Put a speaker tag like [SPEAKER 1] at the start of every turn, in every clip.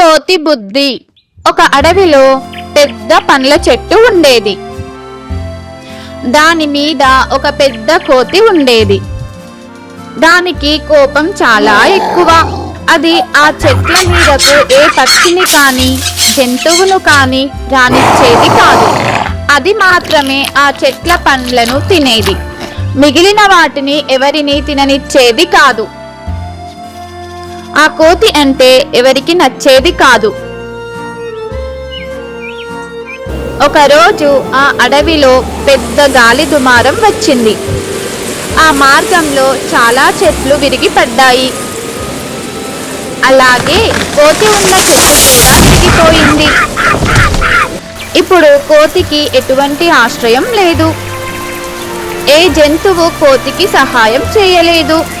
[SPEAKER 1] కోతి బుద్ధి. ఒక అడవిలో పెద్ద పండ్ల చెట్టు ఉండేది. దాని మీద ఒక పెద్ద కోతి ఉండేది. దానికి కోపం చాలా ఎక్కువ. అది ఆ చెట్ల మీదకు ఏ పక్షిని కానీ జంతువును కానీ రానిచ్చేది కాదు. అది మాత్రమే ఆ చెట్ల పండ్లను తినేది. మిగిలిన వాటిని ఎవరిని తిననిచ్చేది కాదు. ఆ కోతి అంటే ఎవరికి నచ్చేది కాదు. ఒకరోజు ఆ అడవిలో పెద్ద గాలి దుమారం వచ్చింది. ఆ మార్గంలో చాలా చెట్లు విరిగి పడ్డాయి అలాగే కోతి ఉన్న చెట్టు కూడా విరిగిపోయింది. ఇప్పుడు కోతికి ఎటువంటి ఆశ్రయం లేదు. ఏ జంతువు కోతికి సహాయం చేయలేదు.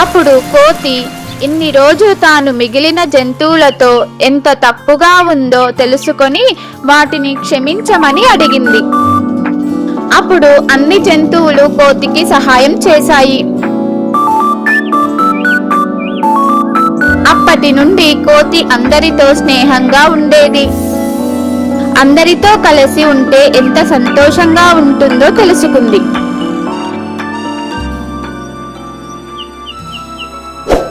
[SPEAKER 1] అప్పుడు కోతి ఇన్ని రోజులు తాను మిగిలిన జంతువులతో ఎంత తప్పుగా ఉందో తెలుసుకొని వాటిని క్షమించమని అడిగింది. అప్పుడు అన్ని జంతువులు కోతికి సహాయం చేశాయి. అప్పటి నుండి కోతి అందరితో స్నేహంగా ఉండేది. అందరితో కలిసి ఉంటే ఎంత సంతోషంగా ఉంటుందో తెలుసుకుంది.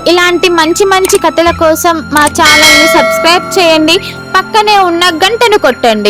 [SPEAKER 1] ఇలాంటి మంచి మంచి కథల కోసం మా ఛానల్ని సబ్స్క్రైబ్ చేయండి. పక్కనే ఉన్న గంటను కొట్టండి.